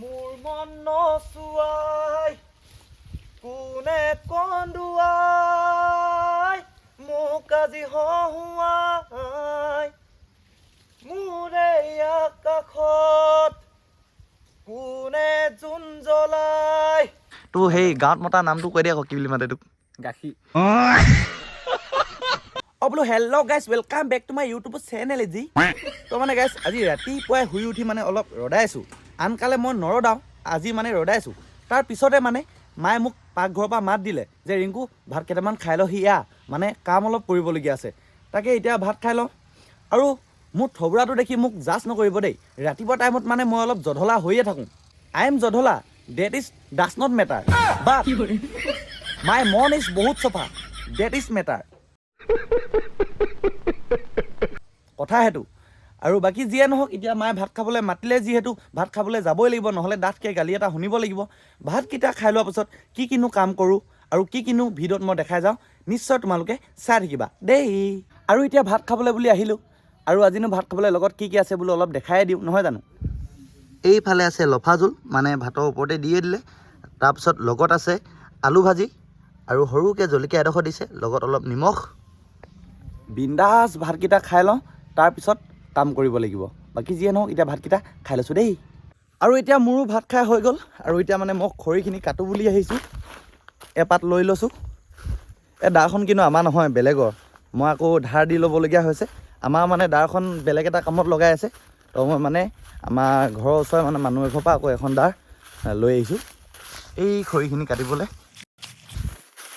মোৰ মন নচুৱাই কোনে কন্দুৱাই মোক আজি হহুৱাই। মোৰ এই আকাশত কোনে জোন জ্বলাই? তোৰ সেই গাঁৱত মতা নামটো কৈ দিয়া আকৌ কি বুলি মাতে তোক? গাখীৰ। অ বোলো hello' guys welcome back to my YouTube channel AG তো মানে গাইছ আজি ৰাতিপুৱাই শুই উঠি মানে অলপ ৰদাইছোঁ আনকালে মই নৰদাওঁ আজি মানে ৰদাইছোঁ তাৰ পিছতে মানে মায়ে মোক পাকঘৰৰ পৰা মাত দিলে যে ৰিংকু ভাত কেইটামান খাই লহি ইয়া মানে কাম অলপ কৰিবলগীয়া আছে। তাকে এতিয়া ভাত খাই লওঁ। আৰু মোৰ থবুৰাটো দেখি মোক জাজ নকৰিব দেই। ৰাতিপুৱা টাইমত মানে মই অলপ জধলা হৈয়ে থাকোঁ। I am জধলা that is does not matter. But my মন ইজ বহুত চফা ডেট ইজ মেটাৰ। কথা সেইটো। আৰু বাকী যিয়ে নহওক এতিয়া মায়ে ভাত খাবলৈ মাতিলে যিহেতু ভাত খাবলৈ যাবই লাগিব নহ'লে ডাঠকৈ গালি এটা শুনিব লাগিব। ভাতকেইটা খাই লোৱাৰ পাছত কি কিনো কাম কৰোঁ আৰু কি কিনো ভিডিঅ'ত মই দেখাই যাওঁ নিশ্চয় তোমালোকে চাই থাকিবা দেই। আৰু এতিয়া ভাত খাবলৈ বুলি আহিলোঁ আৰু আজিনো ভাত খাবলৈ লগত কি কি আছে বোলো অলপ দেখাই দিওঁ নহয় জানো? এইফালে আছে লফা জোল মানে ভাতৰ ওপৰতে দিয়ে দিলে তাৰপিছত লগত আছে আলু ভাজি আৰু সৰুকৈ জলকীয়া এডোখৰ দিছে লগত অলপ নিমখ। বিন্দাছ ভাতকেইটা খাই লওঁ তাৰপিছত কাম কৰিব লাগিব। বাকী যিয়ে নহওক এতিয়া ভাতকেইটা খাই লৈছোঁ দেই। আৰু এতিয়া মোৰো ভাত খাই হৈ গ'ল। আৰু এতিয়া মানে মই খৰিখিনি কাটো বুলি আহিছোঁ। এপাত লৈ লৈছোঁ। এই দাখন কিন্তু আমাৰ নহয় বেলেগৰ। মই আকৌ ধাৰ দি ল'বলগীয়া হৈছে। আমাৰ মানে দাখন বেলেগ এটা কামত লগাই আছে। তো মই মানে আমাৰ ঘৰৰ ওচৰৰ মানে মানুহ এঘৰৰ পৰা আকৌ এখন দাৰ লৈ আহিছোঁ। এই খৰিখিনি কাটিবলৈ।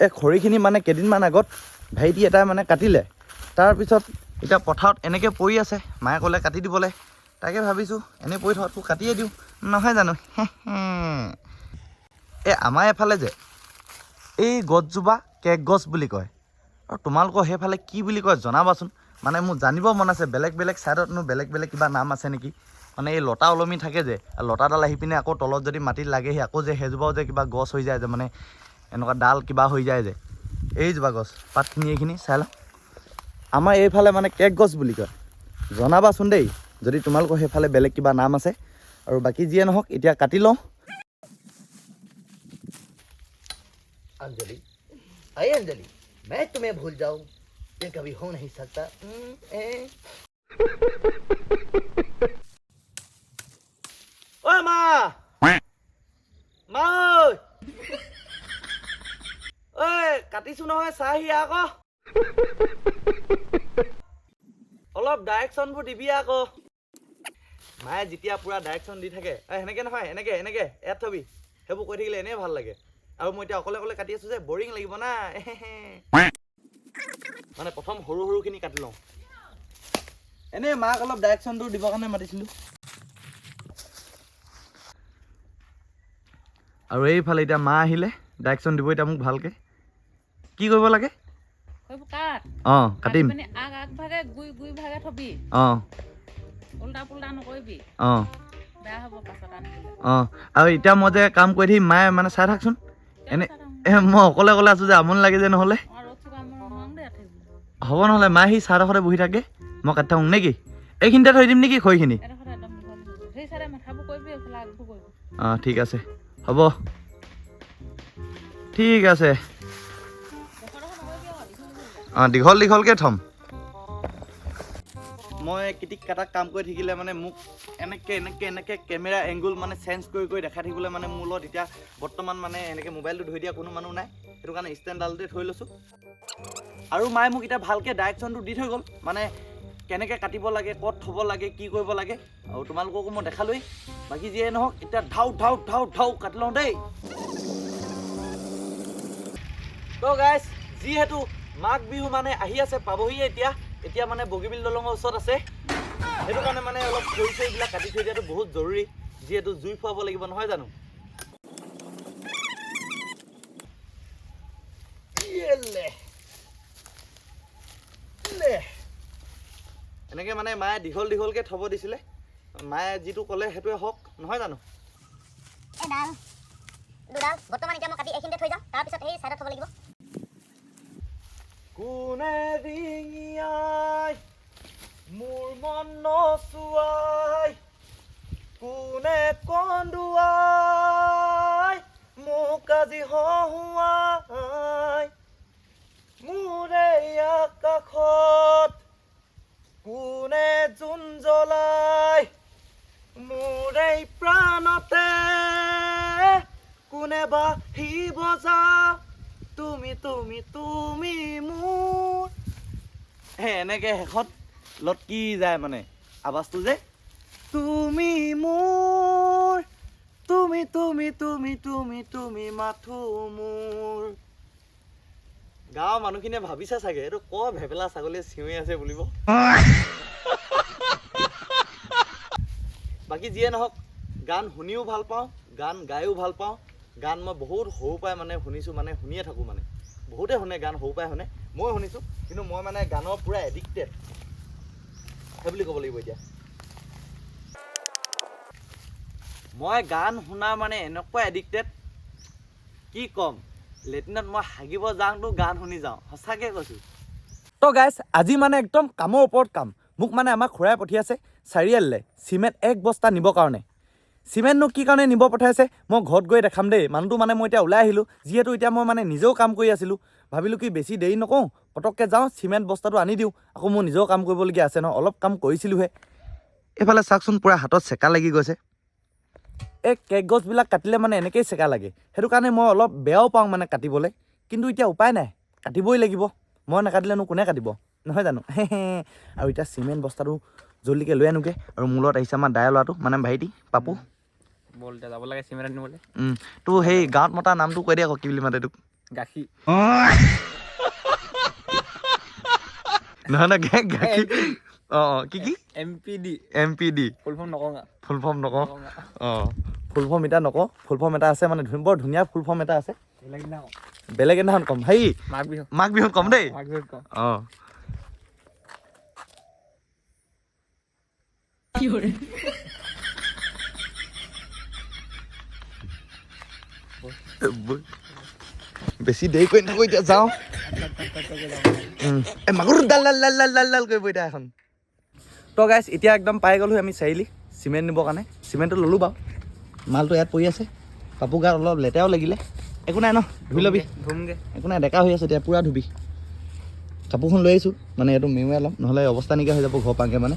এই খৰিখিনি মানে কেইদিনমান আগত ভাইটি এটাই মানে কাটিলে। তাৰপিছত এতিয়া পথাৰত এনেকৈ পৰি আছে। মায়ে ক'লে, কাটি দিবলৈ। তাকে ভাবিছোঁ এনেই পৰি থকাতকৈ কাটিয়ে দিওঁ। নহয় জানো? এই আমাৰ এফালে যে, এই গছজোপা কেক গছ বুলি কয়। আৰু তোমালোকৰ সেইফালে কি বুলি কয় জনাবাচোন। মানে মোৰ জানিব মন আছে, বেলেগ বেলেগ ছাইডতনো বেলেগ বেলেগ কিবা নাম আছে নেকি? মানে এই লতা ওলমি থাকে যে লতাডাল আহি পিনে আকৌ তলত যদি মাটিত লাগেহি, আকৌ যে সেইজোপাও যে কিবা গছ হৈ যায় যে মানে এনেকুৱা ডাল কিবা হৈ যায় যে। এইজোপা গছ, পাতখিনি এইখিনি চাই লওঁ। আমাৰ এইফালে মানে কেক গছ বুলি কয় জনাবাচোন দেই যদি তোমালোকৰ সেইফালে বেলেগ কিবা নাম আছে আৰু বাকী যিয়ে নহওক এতিয়া কাটি লওঁ अंजलि अरे अंजलि मैं तुम्हें भूल जाऊं ये कभी हो नहीं सकता हम्म, ए। ঐ মা মা ঐ ঐ কাটিছো নহয় চাহি আকৌ অলপ ডাইৰেকশ্যনবোৰ দিবি আকৌ। মায়ে যেতিয়া পুৰা ডাইৰেকশ্যন দি থাকে সেনেকে নহয় এনেকে এনেকে ইয়াত থবি। সেইবোৰ কৈ থাকিলে এনেই ভালো লাগে। আৰু মই এতিয়া অকলে অকলে কাটি আছো যে বৰিং লাগিব না। মানে প্ৰথম সৰু সৰুখিনি কাটি লওঁ। এনেই মাক অলপ ডাইৰেকশ্যনটো দিবৰ কাৰণে মাতিছিলোঁ। আৰু এইফালে এতিয়া মা আহিলে ডাইৰেকশ্যন দিব এতিয়া মোক ভালকে। কি কৰিব লাগে? কাট। অঁ কাটিম। আগ আগ গুই গুই ভাগে থবি। অঁ। উল্টা পুল্টা নকৰিবি। অঁ। বেয়া হ'ব পাছত অঁ আৰু এতিয়া মই যে কাম কৰি থাকিম মায়ে মানে চাই থাকচোন। এনে মই অকলে অকলে আছোঁ যে আমনি লাগে যে নহ'লে। হ'ব নহ'লে মায়ে সি চাহ ডোখৰতে বহি থাকে। মই কাটি থাকোঁ নেকি? এইখিনিতে থৈ দিম নেকি খৰিখিনি? অঁ ঠিক আছে। হ'ব। ঠিক আছে। অঁ দীঘল দীঘলকৈ থ'ম। মই কিটিক কাটাক কাম কৰি থাকিলে মানে মোক এনেকৈ এনেকৈ এনেকৈ কেমেৰা এংগুল মানে চেঞ্জ কৰি কৰি দেখাই থাকিবলৈ মানে মোৰ লগত এতিয়া বৰ্তমান মানে এনেকৈ মোবাইলটো ধৰি দিয়া কোনো মানুহ নাই। সেইটো কাৰণে ষ্টেণ্ডডালতে থৈ লৈছোঁ। আৰু মায়ে মোক এতিয়া ভালকৈ ডাইৰেকশ্যনটো দি থৈ গ'ল। মানে কেনেকৈ কাটিব লাগে, ক'ত থ'ব লাগে, কি কৰিব লাগে, আৰু তোমালোককো মই দেখালোৱেই। বাকী যিয়ে নহওক, এতিয়া ধাউ ধাউ ধাউ ধাউ কাটি লওঁ দেই। তো গাইজ যিহেতু মাঘ বিহু মানে আহি আছে, পাবহিয়ে এতিয়া। এতিয়া মানে বগীবিল দলঙৰ ওচৰত আছে। সেইটো কাৰণে মানে অলপ খৰি চৰিবিলাক কাটি থৈ দিয়াটো বহুত জৰুৰী, যিহেতু জুই ফুৱাব লাগিব, নহয় জানো। ইলে। এনেকে মানে মায়ে দীঘল দীঘলকৈ থ'ব দিছিলে। মায়ে যিটো ক'লে সেইটোৱে হওক, নহয় জানো? দুডাল, বৰ্তমান এতিয়া মই কাটি এইখিনিতে থৈ যাওঁ তাৰপিছত সেই ছাইডত থ'ব লাগিব। Kunne vingjai, mormon nosuai, kunne konduai, mokazi hohuai. এনেকে শেষত লটকি যায় মানে। আৱাজটো যে, তুমি মোৰ, তুমি তুমি তুমি তুমি তুমি মাথো মোৰ। গাঁৱৰ মানুহখিনিয়ে ভাবিছে চাগে, এইটো ক ভেবেলা ছাগলীয়ে চিঞৰি আছে বুলিব? বাকী যিয়ে নহওক, গান শুনিও ভালো পাওঁ, গান গায়ো ভালো পাওঁ। গান মই বহুত সৰু পৰাই মানে শুনিছোঁ মানে শুনিয়ে থাকোঁ মানে। বহুতে শুনে গান সৰু পৰাই শুনে। মই শুনিছোঁ কিন্তু মই মানে গানৰ পূৰা এডিক্টেড সেই বুলি ক'ব লাগিব এতিয়া। মই গান শুনা মানে এনেকুৱা এডিক্টেড কি ক'ম? লেট্ৰিনত মই হাগিব যাওঁতো গান শুনি যাওঁ সঁচাকৈ কৈছোঁ। তো গাইছ আজি মানে একদম কামৰ ওপৰত কাম। মোক মানে আমাক খুৰাই পঠিয়াইছে চাৰিআলিলৈ চিমেণ্ট এক বস্তা নিবৰ কাৰণে। চিমেণ্টনো কি কাৰণে নিব পঠাইছে? মই ঘৰত গৈ দেখাম দেই। মানুহটো মানে মই এতিয়া ওলাই আহিলোঁ। যিহেতু এতিয়া মই মানে নিজেও কাম কৰি আছিলোঁ। ভাবিলোঁ কি বেছি দেৰি নকৰোঁ। পটককৈ যাওঁ চিমেণ্ট বস্তাটো আনি দিওঁ। আকৌ মোৰ নিজেও কাম কৰিবলগীয়া আছে ন। অলপ কাম কৰিছিলোঁহে। এইফালে চাওকচোন পূৰা হাতত চেকা লাগি গৈছে। এই কেক গছবিলাক কাটিলে মানে এনেকেই চেকা লাগে। সেইটো কাৰণে মই অলপ বেয়াও পাওঁ মানে কাটিবলৈ। কিন্তু এতিয়া উপায় নাই। কাটিবই লাগিব। মই নাকাটিলেনো কোনে কাটিব? নহয় জানো? আৰু এতিয়া চিমেণ্ট বস্তাটো জল্দিকৈ লৈ আনোগৈ আৰু মোৰ লগত আহিছে আমাৰ দায়া ল'ৰাটো। মানে ভাইটি পাপু। বল এতিয়া যাব লাগে চিমেণ্ট আনিবলৈ তো সেই গাঁৱত মতা নামটো কৈ দিয়া আকৌ কি বুলি মাতে তোক। গাখীৰ। নহয় নহয় গা- গাখীৰ অঁ অঁ কি কি? M P D M P D full form নকওঁ। ফুল ফৰ্ম নকওঁ। অঁ ফুল ফৰ্ম এতিয়া নকওঁ ফুল ফৰ্ম এটা আছে মানে বৰ ধুনীয়া ফুল ফৰ্ম এটা আছে। বেলেগ এদিনাখন ক'ম। হেৰি মাঘ বিহু মাঘ বিহুত ক'ম দেই। মাঘ বিহুত কওঁ অঁ। ব- বেছি দেৰি কৰি নাথাকো এতিয়া যাওঁ উম, এই মাগুৰ ডাল ডাল ডাল ডাল ডাল ডাল কৰিব এতিয়া এখন তো গাইছ এতিয়া একদম পাই গ'লোঁ আমি চাৰিআলি। চিমেণ্ট নিবৰ কাৰণে। চিমেণ্টটো ল'লোঁ বাৰু। মালটো ইয়াত পৰি আছে। কাপোৰ গাত অলপ লেতেৰাও লাগিলে। একো নাই ন? ধুই ল'বি। ধুমগে। একো নাই ডেকা হৈ আছে এতিয়া পূৰা ধুবি। কাপোৰখন লৈ আহিছোঁ মানে এইটো মেৰুৱাই ল'ম নহ'লে অৱস্থা নাইকিয়া হৈ যাব ঘৰ পাওঁগৈ মানে।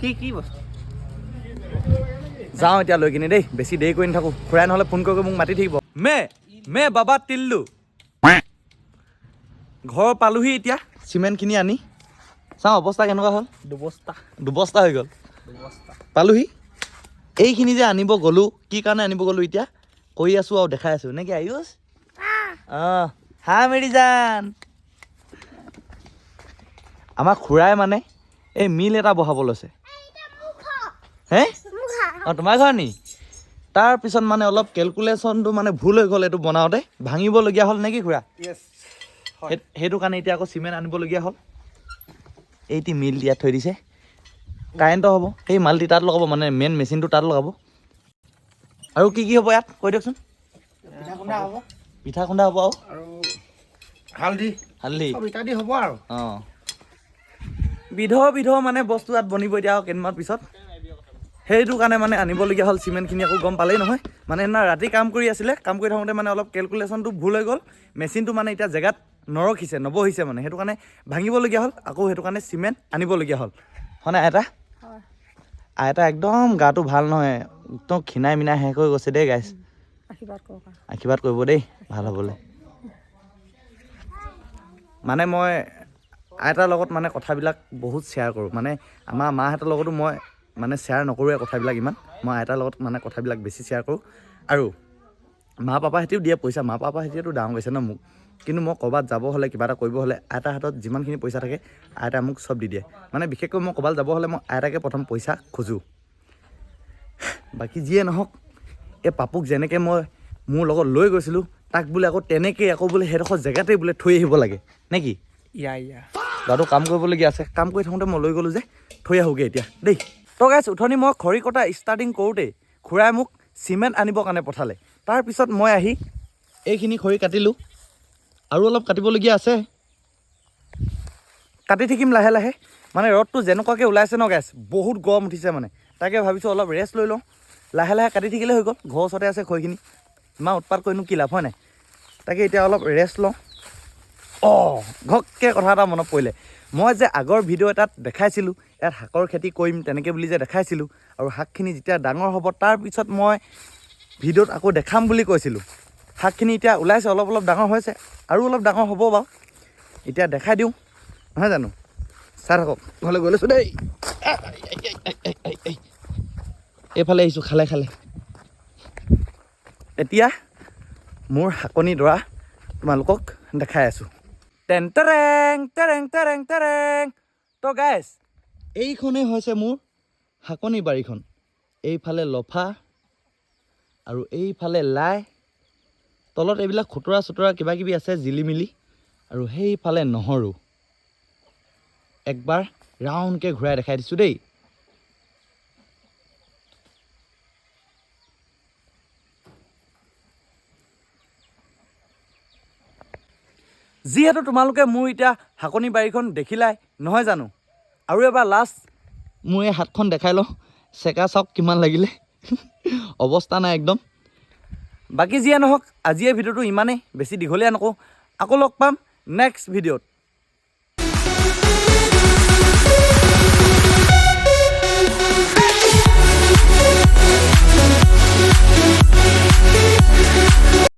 কি কি বস্তু? যাওঁ এতিয়া লৈ কিনে দেই বেছি দেৰি কৰি নাথাকোঁ। খুৰাই নহ'লে ফোন কৰি মোক মাতি থাকিব। মে মে বাবা তিল্লু ঘৰ পালোহি এতিয়া। চিমেণ্টখিনি আনি। চাওঁ অৱস্থা কেনেকুৱা হ'ল? দুবস্তা। দুবস্তা হৈ গ'ল। দুবস্তা। পালোহি। এইখিনি যে আনিব গ'লোঁ কি কাৰণে আনিব গ'লোঁ এতিয়া? কৰি আছোঁ আৰু দেখাই আছোঁ। নে কি আয়ুষ অঁ হা মেৰি জান আমাৰ খুৰাই মানে এই মিল এটা বহাব লৈছে। হে? অঁ তোমাৰ ঘৰ নি? তাৰপিছত মানে অলপ কেলকুলেশ্যনটো মানে ভুল হৈ গ'ল এইটো বনাওঁতে। ভাঙিবলগীয়া হ'ল নেকি খুৰা? সেইটো কাৰণে এতিয়া আকৌ চিমেণ্ট আনিবলগীয়া হ'ল। এইটি মিল ইয়াত থৈ দিছে। কাৰেণ্টৰ হ'ব। সেই মালটি তাত লগাব মানে মেইন মেচিনটো তাত লগাব। আৰু কি কি হ'ব ইয়াত? কৈ দিয়কচোন। পিঠা খুন্দা হ'ব আৰু? আৰু হালধি। হালধি? চব ইত্যাদি হ'ব আৰু। অঁ। বিধ বিধ মানে বস্তু ইয়াত বনিব এতিয়া আৰু কেইদিনমান পিছত। সেইটো কাৰণে মানে আনিবলগীয়া হ'ল চিমেণ্টখিনি আকৌ গম পালেই নহয়। মানে সেইদিনা ৰাতি কাম কৰি আছিলে কাম কৰি থাকোঁতে মানে অলপ কেলকুলেশ্যনটো ভুল হৈ গ'ল। মেচিনটো মানে এতিয়া জেগাত নৰখিছে নবহিছে মানে। সেইটো কাৰণে ভাঙিবলগীয়া হ'ল আকৌ সেইটো কাৰণে চিমেণ্ট আনিবলগীয়া হ'ল। হয়নে আইতা? আইতা একদম গাটো ভাল নহয় একদম ক্ষীণাই মিনাই শেষ হৈ গৈছে দেই গাইছ আশীৰ্বাদ কৰিব দেই ভাল হ'বলৈ। মানে মই আইতাৰ লগত মানে কথাবিলাক বহুত শ্বেয়াৰ কৰোঁ। মানে আমাৰ মাহঁতৰ লগতো মই মানে শ্বেয়াৰ নকৰোঁৱে কথাবিলাক ইমান। মই আইতাৰ লগত মানে কথাবিলাক বেছি শ্বেয়াৰ কৰোঁ। আৰু মা পাপাহঁতেও দিয়ে পইচা। মা পাপাহঁতেতো ডাঙৰ কৰিছে ন মোক। কিন্তু মই ক'ৰবাত যাব হ'লে কিবা এটা কৰিব হ'লে আইতাৰ হাতত যিমানখিনি পইচা থাকে আইতাই মোক চব দি দিয়ে। মানে বিশেষকৈ মই ক'ৰবাত যাব হ'লে মই আইতাকে প্ৰথম পইচা খোজোঁ। বাকী যিয়ে নহওক এই পাপুক যেনেকৈ মই মোৰ লগত লৈ গৈছিলোঁ তাক বোলে আকৌ তেনেকৈ আকৌ বোলে সেইডোখৰ জেগাতেই বোলে থৈ আহিব লাগে। নে কি? ইয়া ইয়া। ল'ৰাটো কাম কৰিবলগীয়া আছে। কাম কৰি থাকোঁতে মই লৈ গ'লোঁ যে থৈ আহোঁগৈ এতিয়া। দেই। তো গাইছ উঠনি মই খৰি কটা ষ্টাৰ্টিং কৰোঁতেই খুৰাই মোক চিমেণ্ট আনিবৰ কাৰণে পঠালে। তাৰপিছত মই আহি এইখিনি খৰি কাটিলোঁ। আৰু অলপ কাটিবলগীয়া আছে। কাটি থাকিম লাহে লাহে। মানে ৰ'দটো যেনেকুৱাকৈ ওলাইছে ন গেছ বহুত গৰম উঠিছে মানে। তাকে ভাবিছোঁ অলপ ৰেষ্ট লৈ লওঁ। লাহে লাহে কাটি থাকিলে হৈ গ'ল। ঘৰৰ ওচৰতে আছে খৰিখিনি। ইমান উৎপাত কৰিনো কি লাভ হয় নাই? তাকে এতিয়া অলপ ৰেষ্ট লওঁ। অঁ ঘপকৈ কথা এটা মনত পৰিলে। মই যে আগৰ ভিডিঅ' এটাত দেখাইছিলোঁ ইয়াত শাকৰ খেতি কৰিম তেনেকৈ বুলি যে দেখাইছিলোঁ আৰু শাকখিনি যেতিয়া ডাঙৰ হ'ব তাৰপিছত মই ভিডিঅ'ত আকৌ দেখাম বুলি কৈছিলোঁ। শাকখিনি এতিয়া ওলাইছে অলপ অলপ ডাঙৰ হৈছে আৰু অলপ ডাঙৰ হ'ব বাৰু। এতিয়া দেখাই দিওঁ নহয় জানো? চাই থাকক ঘৰলৈ গৈ লৈছোঁ দেই। এইফালে আহিছোঁ খালে খালে। এতিয়া মোৰ শাকনি ডৰা তোমালোকক দেখাই আছোঁ। টেন টেৰেং টেৰেং টেৰেং টেৰেং। তো গাইছ এইখনেই হৈছে মোৰ শাকনি বাৰীখন। এইফালে লফা আৰু এইফালে লাই। তলত এইবিলাক খুতৰা চুতৰা কিবা কিবি আছে জিলিমিলি। আৰু সেইফালে নহৰু। একবাৰ ৰাউণ্ডকৈ ঘূৰাই দেখাই দিছোঁ দেই। যিহেতু তোমালোকে মোৰ এতিয়া শাকনি বাৰীখন দেখিলাই নহয় জানো? আৰু এবাৰ লাষ্ট মোৰ এই হাতখন দেখাই লওঁ। চেকা চাওক কিমান লাগিলে। অৱস্থা নাই একদম। বাকী যিয়ে নহওক আজিয়ে ভিডিঅ'টো ইমানেই। বেছি দীঘলীয়া নকওঁ। আকৌ লগ পাম নেক্সট ভিডিঅ'ত।